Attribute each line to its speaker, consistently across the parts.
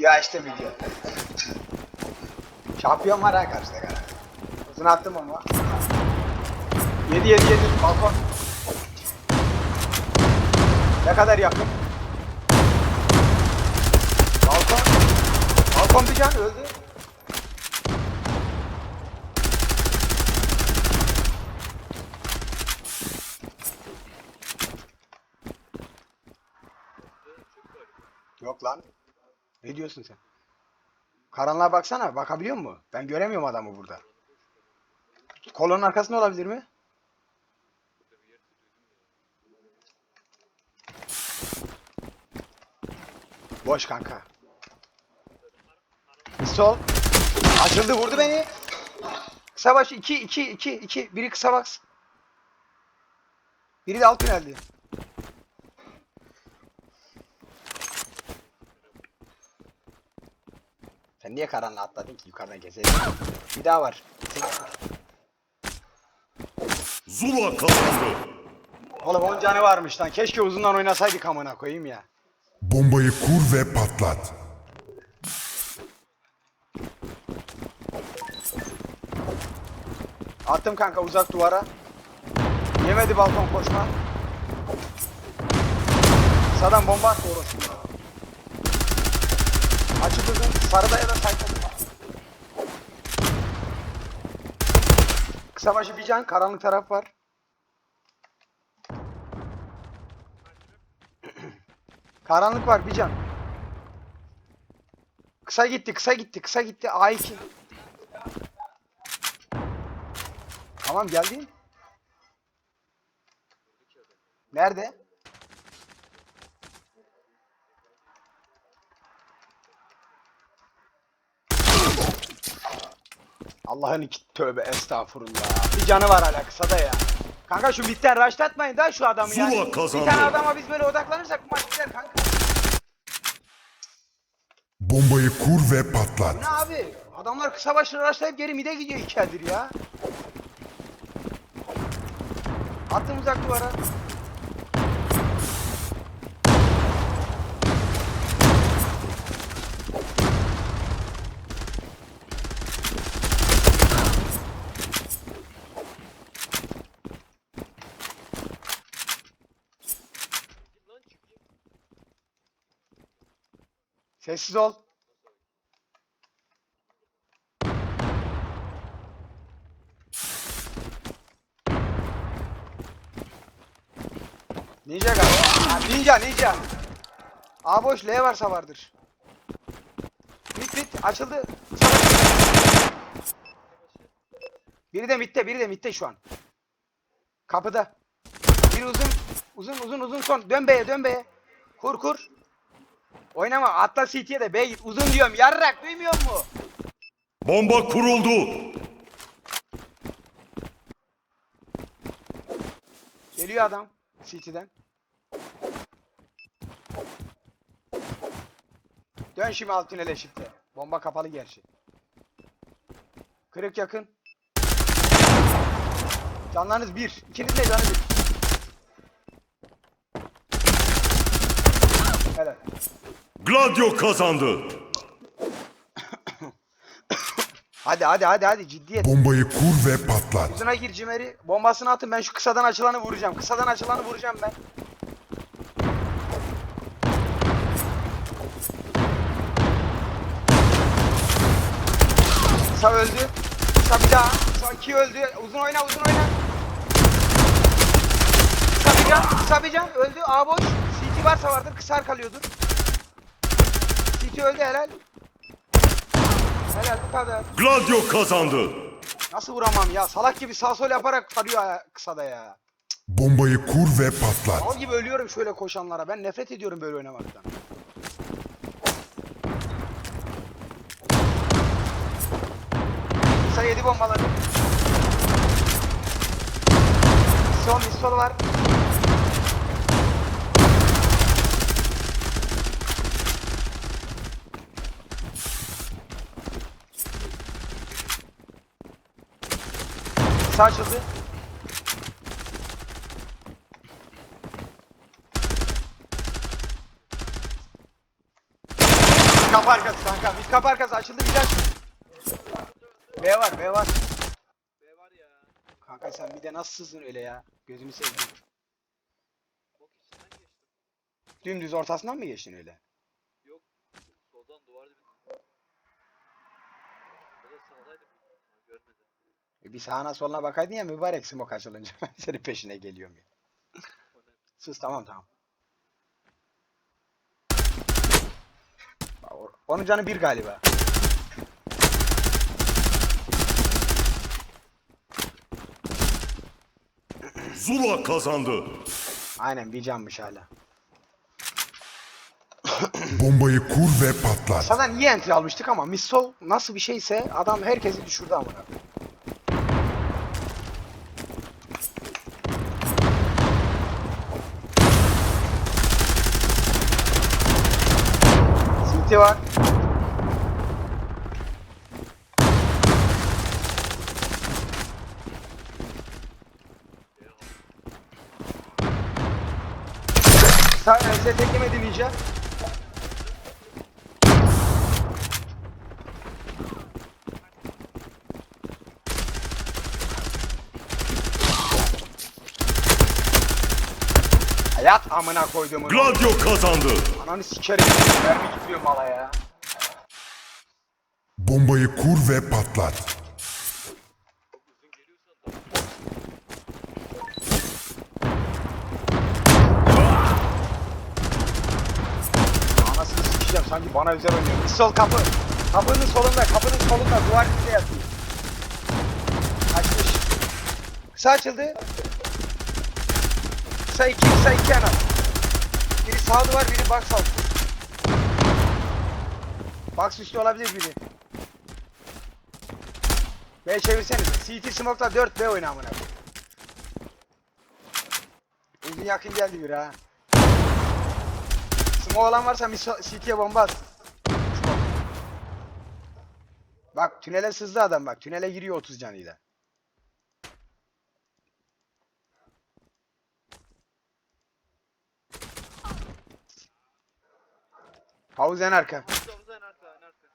Speaker 1: Ya işte video. Şampiyon var ha karşıda gara. Uzun attım ama. 7 7 7 balkon. Ne kadar yakın? Balkon. Balkon bir can öldü. Yok lan. Ne diyorsun sen? Karanlığa baksana. Bakabiliyor musun? Ben göremiyorum adamı burada. Kolonun arkasında olabilir mi? Boş kanka. Sol. Açıldı vurdu beni. Kısa baş 2 2 2 2 biri kısa baks. Biri de alt tüneldi. Sen niye karanlığa atladın ki yukarıdan gezelim? Bir daha var.
Speaker 2: Zula kazandı.
Speaker 1: Oğlum 10 canı varmış lan. Keşke uzundan oynasaydık amına koyayım ya.
Speaker 3: Bombayı kur ve patlat.
Speaker 1: Attım kanka uzak duvara. Yemedi balkon koşma. Sağdan bomba attı orası. Sarıda ya da sayfalı. Kısa başı bir can. Karanlık taraf var. Karanlık var bir can. Kısa gitti, kısa gitti, kısa gitti. A2. Tamam geldin. Nerede? Allah'ın iki tövbe estağfurullah. Bir canı var hala kısada ya. Kanka şu bitten raşlatmayın da şu adamı.
Speaker 2: Zula
Speaker 1: Bir
Speaker 2: kazandı.
Speaker 1: tane adama biz böyle odaklanırsak bu maç gider kanka.
Speaker 3: Bombayı kur ve patlat.
Speaker 1: Ne abi? Adamlar kısa başını raşlayıp geri mide gidiyor iki eldir ya. Attım uzak duvara. Sessiz ol. Ninja galiba. Ninja ninja. A boş L varsa vardır. Bit bit açıldı. Biri de mitte biri de mitte şu an. Kapıda. Bir uzun uzun uzun uzun son. Dön B'ye dön B'ye. Kur kur. Oynama atla CT'ye de git. Uzun diyorum yarrak duymuyor mu?
Speaker 2: Bomba kuruldu.
Speaker 1: Geliyor adam CT'den. Dön şimdi alt tünele shift'e. Bomba kapalı gerçi. Kırık yakın. Canlarınız bir. İkiniz de canı bir. Helal.
Speaker 2: Gladio kazandı.
Speaker 1: Hadi hadi hadi hadi ciddiyet.
Speaker 3: Bombayı kur ve patlat.
Speaker 1: Uzuna gir Cimer'i. Bombasını atın ben şu kısadan açılanı vuracağım. Kısadan açılanı vuracağım ben. Kısa öldü. Kısa bir daha. Kısa iki öldü. Uzun oyna uzun oyna. Kısa bir can. Kısa bir can. Öldü. A boş. CT varsa vardır. Kısa arkalıyordur. CT öldü helal. Helal bu kadar.
Speaker 2: Gladio kazandı.
Speaker 1: Nasıl vuramam ya? Salak gibi sağ sol yaparak tarıyor ya- kısada ya.
Speaker 3: Bombayı kur ve patlat.
Speaker 1: Mal gibi ölüyorum şöyle koşanlara. Ben nefret ediyorum böyle oynamaktan. Kısa yedi bombaları. Son pistol var. Kısa açıldı. Kapı arkası kanka. Mid kapı arkası açıldı bir aç. B var B var.
Speaker 4: B var ya.
Speaker 1: Kanka sen bir de nasılsın öyle ya? Gözümü seveyim. Dümdüz ortasından mı geçtin öyle?
Speaker 4: Yok. Soldan duvar dibinde. O da sağdaydı. Ama görmedi.
Speaker 1: E Bir sağına soluna bakaydın ya mübarek smoke açılınca ben senin peşine geliyorum ya. Sus tamam tamam. Onun canı bir galiba.
Speaker 2: Zula kazandı.
Speaker 1: Aynen bir canmış hala.
Speaker 3: Bombayı kur ve patlat.
Speaker 1: Sana niye entry almıştık ama Missol nasıl bir şeyse adam herkesi düşürdü amına. CT var. Sağ ense teklemedi Ninja. Amına koyduğumun.
Speaker 2: Gladio kazandı.
Speaker 1: Ananı sikerim. Mermi gitmiyor mala ya.
Speaker 3: Bombayı kur ve patlat.
Speaker 1: Anasını sikeceğim sanki bana özel oynuyor. Bir sol kapı. Kapının solunda, kapının solunda duvar dibinde yatıyor. Açmış. Kısa açıldı. Kısa iki, kısa iki ana. Biri sağ duvar, biri box alt. Box üstü olabilir biri. B çevirsenize. CT Smoke'la 4 B oyna amına. Uzun yakın geldi bir ha. Smoke olan varsa miso- CT'ye bomba at. Bak tünele sızdı adam bak. Tünele giriyor 30 canıyla. Havuz en arka.
Speaker 4: Havuzda en arka en arka.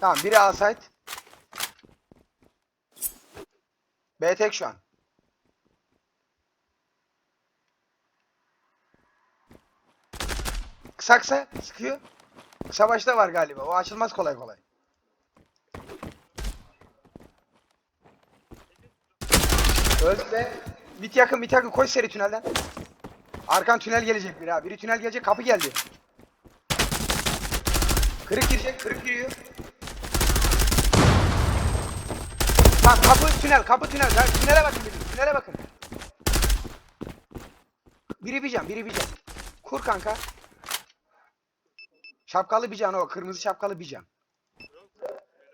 Speaker 1: Tamam biri A site. B tek şu an. Kısa sıkıyor. Kısa başta var galiba. O açılmaz kolay kolay. Özle. Bit yakın bit yakın koş seri tünelden. Arkan tünel gelecek bir ha. Biri tünel gelecek kapı geldi. Kırık girecek kırık giriyor. Tamam kapı tünel kapı tünel. Ya, Tünele bakın biri tünele bakın. Biri bir can biri bir can. Kur kanka. Şapkalı bir can o kırmızı şapkalı bir can.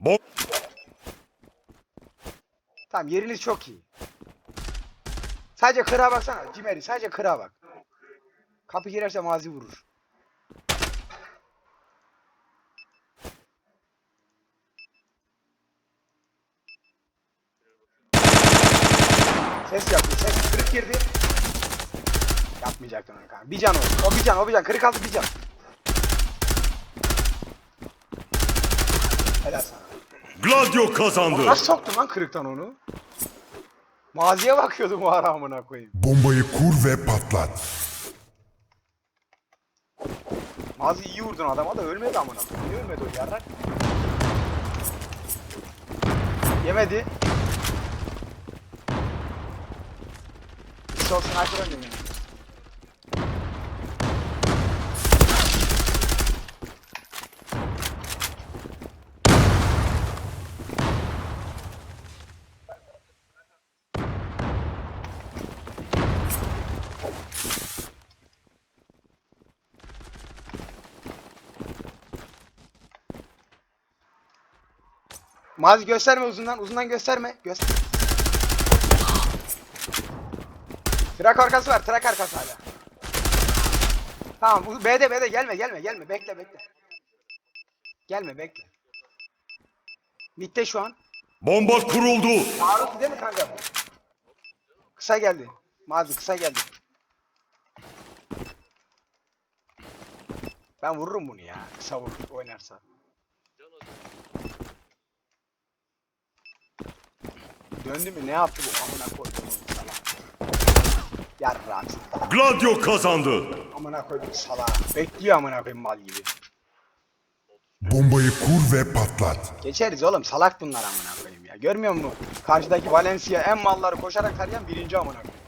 Speaker 2: Bom
Speaker 1: Tamam yeriniz çok iyi. Sadece kıra baksana. Cimeri sadece kıra bak. Kapı girerse mazi vurur. Ses yapıyor. Ses kırık girdi. Yapmayacaktın onu kanka. Bir can o. O bir can o bir can. Kırık altı bir can. Helal sana.
Speaker 2: Gladio kazandı.
Speaker 1: Nasıl soktun lan kırıktan onu? Maziye bakıyordum o ara amına koyayım.
Speaker 3: Bombayı kur ve patlat.
Speaker 1: Mazi iyi vurdun adama da ölmedi amına koyayım. Niye ölmedi o yarrak? Yemedi. Sol sniper oynuyor Mazi gösterme uzundan, uzundan gösterme. Göster. Trak arkası var, trak arkası hala. Tamam, bu- B'de B'de gelme gelme gelme bekle bekle. Gelme bekle. Mitte şu an.
Speaker 2: Bomba kuruldu.
Speaker 1: Maruf değil mi kanka? Kısa geldi. Mazi kısa geldi. Ben vururum bunu ya. Kısa vurur oynarsa.
Speaker 4: Can o
Speaker 1: Döndü mü ne yaptı bu amına koydum salak. Yarrak.
Speaker 2: Gladio kazandı.
Speaker 1: Amına koydum salak. Bekliyor amına koyayım mal gibi.
Speaker 3: Bombayı kur ve patlat.
Speaker 1: Geçeriz oğlum salak bunlar amına koyayım ya. Görmüyor musun? Karşıdaki Valencia en malları koşarak tarayan birinci amına koyayım.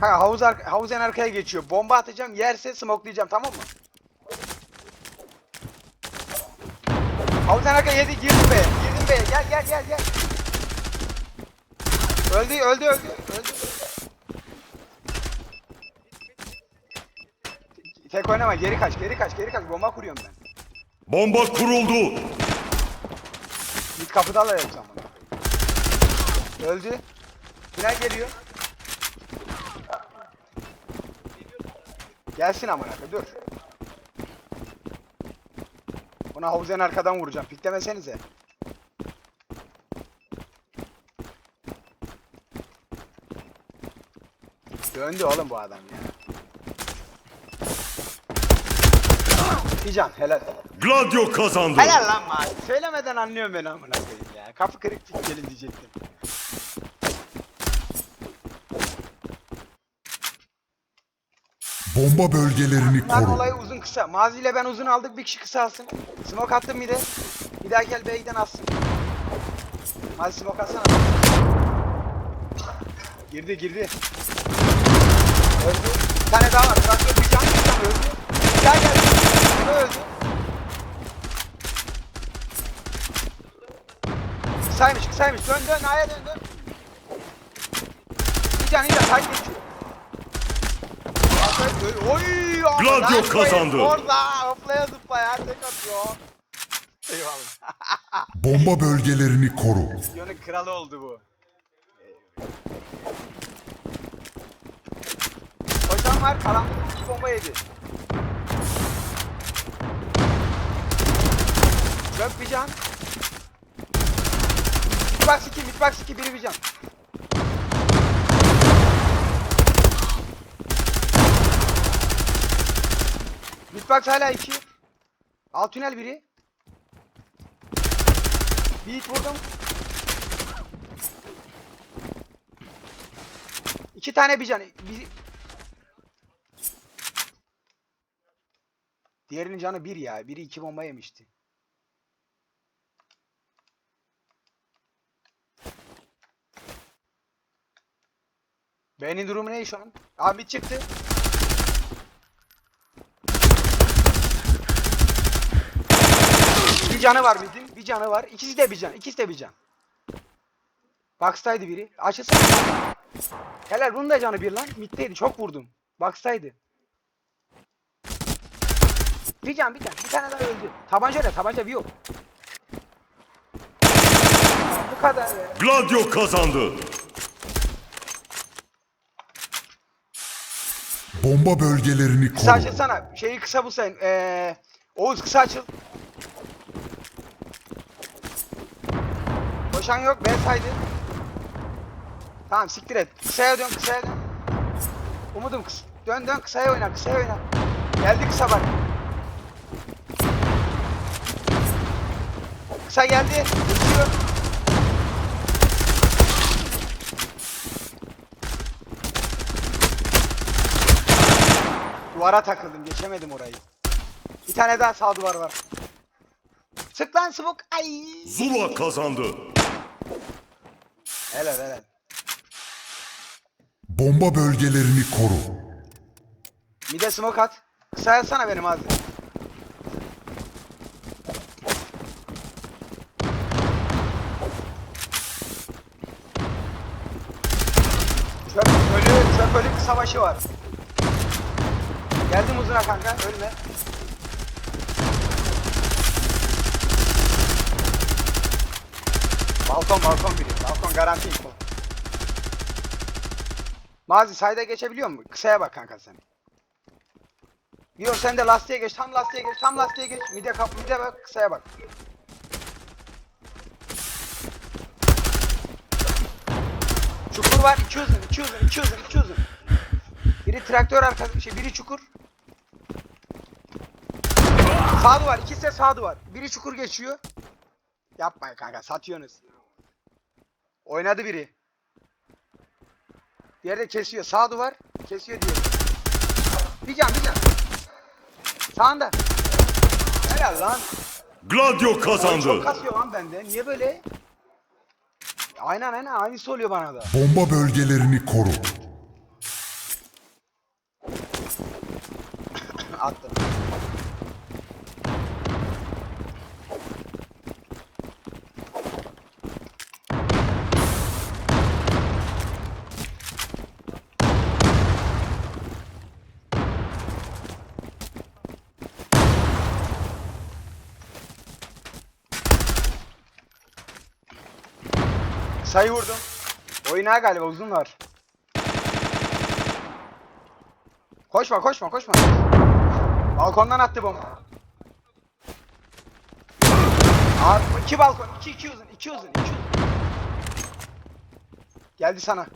Speaker 1: Ha havuz ar havuz en arkaya geçiyor. Bomba atacağım. Yerse smokelayacağım tamam mı? Havuz en arkaya yedi girdim be. Girdim be. Gel gel gel gel. Öldü öldü öldü. Öldü. Tek oynama geri kaç geri kaç geri kaç bomba kuruyorum ben.
Speaker 2: Bomba kuruldu.
Speaker 1: Git kapıda alayım bana. Öldü. Tünel geliyor. Gelsin amına koyayım, dur. Ona havuzen arkadan vuracağım. Piklemesenize. Döndü oğlum bu adam ya. Bir can helal.
Speaker 2: Gladio kazandı.
Speaker 1: Helal lan Mazi. Söylemeden anlıyorum beni amına koyayım ya. Kapı kırık gelin diyecektim.
Speaker 3: Bomba bölgelerini
Speaker 1: Bunların
Speaker 3: koru.
Speaker 1: olayı uzun kısa. Mazi ile ben uzun aldık bir kişi kısa alsın. Smoke attım bir de. Bir daha gel B'den alsın. Mazi smoke atsana. Girdi girdi. Öldü. Bir tane daha var. Traktör bir can bir can öldü. Bir daha geldi. Bu da öldü. Kısaymış kısaymış. Dön dön A'ya dön dön. Bir can bir can. Kaç geçiyor. Oy!
Speaker 2: Gladio
Speaker 1: play.
Speaker 2: kazandı.
Speaker 1: Orada hoplaya zıplaya tek atıyor. Eyvallah.
Speaker 3: Bomba bölgelerini koru.
Speaker 1: Yönün kralı oldu bu. Hocam var karanlık iki bomba yedi. Çöp bir can. Midbox 2, Midbox 2, biri bir can. Midbox hala 2. Alt tünel biri. Bir hit vurdum. İki tane bir can. Bir... Diğerinin canı bir ya. Biri iki bomba yemişti. Benim durumu ne şu an? Abi çıktı. Canı var bizim. Bir canı var. İkisi de bir can. İkisi de bir can. Box'taydı biri. Açılsana. Helal bunun da canı bir lan. Mid'deydi. Çok vurdum. Box'taydı. Bir can bir can. Bir tane daha öldü. Tabancayla tabanca bir yok. Bu kadar.
Speaker 2: Gladio kazandı.
Speaker 3: Bomba bölgelerini
Speaker 1: Kısa
Speaker 3: koru.
Speaker 1: açılsana. Şeyi kısa bu sen. Ee, Oğuz kısa açıl. Koşan yok. B saydı. Tamam siktir et. Kısaya dön kısaya dön. Umudum kıs. Dön dön kısaya oyna kısaya oyna. Geldi kısa bak. Kısa geldi. Geçiyor. Duvara takıldım. Geçemedim orayı. Bir tane daha sağ duvar var. Sık lan smoke. Ay.
Speaker 2: Zula kazandı.
Speaker 1: Helal helal.
Speaker 3: Bomba bölgelerini koru.
Speaker 1: Mide smoke at. Kısa yazsana benim abi. Çöp ölü, çöp ölü savaşı var. Geldim uzuna kanka, ölme. Balkon balkon balkon garanti info. Mazi sayda geçebiliyor mu? Kısaya bak kanka sen. Yok sen de lastiğe geç. Tam lastiğe geç. Tam lastiğe geç. Mide kap mide bak. Kısaya bak. Çukur var. iki uzun. iki uzun. iki uzun. iki uzun. Biri traktör arkası. Şey, biri çukur. Sağ duvar. ikisi de sağ duvar. Biri çukur geçiyor. Yapmayın kanka. Satıyorsunuz. Oynadı biri. Diğeri de kesiyor. Sağ duvar. Kesiyor diğeri. Bir can bir can. Sağında. Helal lan.
Speaker 2: Gladio
Speaker 1: Oyun çok
Speaker 2: kazandı.
Speaker 1: kasıyor lan bende. Niye böyle? Aynen aynen aynısı oluyor bana da.
Speaker 3: Bomba bölgelerini koru.
Speaker 1: Attım. Sayı vurdum. Oyuna galiba uzun var. Koşma koşma koşma. Balkondan attı bomba. Abi iki balkon, iki iki uzun, iki uzun, iki uzun. Geldi sana.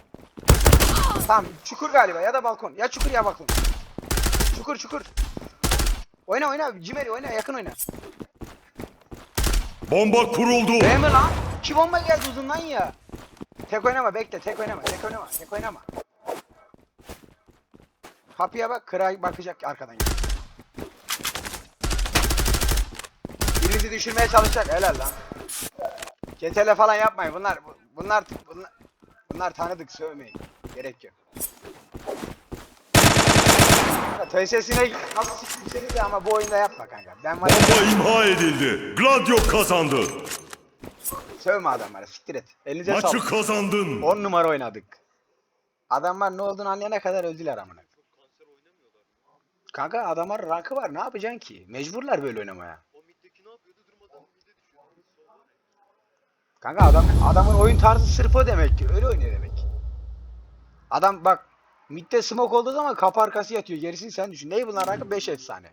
Speaker 1: Tamam, çukur galiba ya da balkon. Ya çukur ya balkon. Çukur çukur. Oyna oyna, Cimeri oyna, yakın oyna.
Speaker 2: Bomba kuruldu.
Speaker 1: Değil mi lan? İki bomba geldi uzundan ya. Tek oynama, bekle, tek oynama, tek oynama, tek oynama. Kapıya bak, kıray bakacak arkadan. Birinizi düşürmeye çalışacak, helal lan. CTL falan yapmayın, bunlar, bunlar, bunlar, bunlar tanıdık, sövmeyin. Gerek yok. TSS'ine nasıl siktirseniz ama bu oyunda yapma kanka. Ben var
Speaker 2: imha edildi. Gladio kazandı.
Speaker 1: Sövme adamlara, siktir et. Elinize
Speaker 2: Maçı
Speaker 1: sağlık.
Speaker 2: kazandın.
Speaker 1: 10 numara oynadık. Adamlar ne olduğunu anlayana kadar öldüler amına. Kanka adamlar rankı var ne yapacaksın ki? Mecburlar böyle oynamaya. Kanka adam adamın oyun tarzı sırf o demek ki. Öyle oynuyor demek. Adam bak midde smoke olduğu zaman kapı arkası yatıyor. Gerisini sen düşün. Ney bunlar rankı? 5 efsane.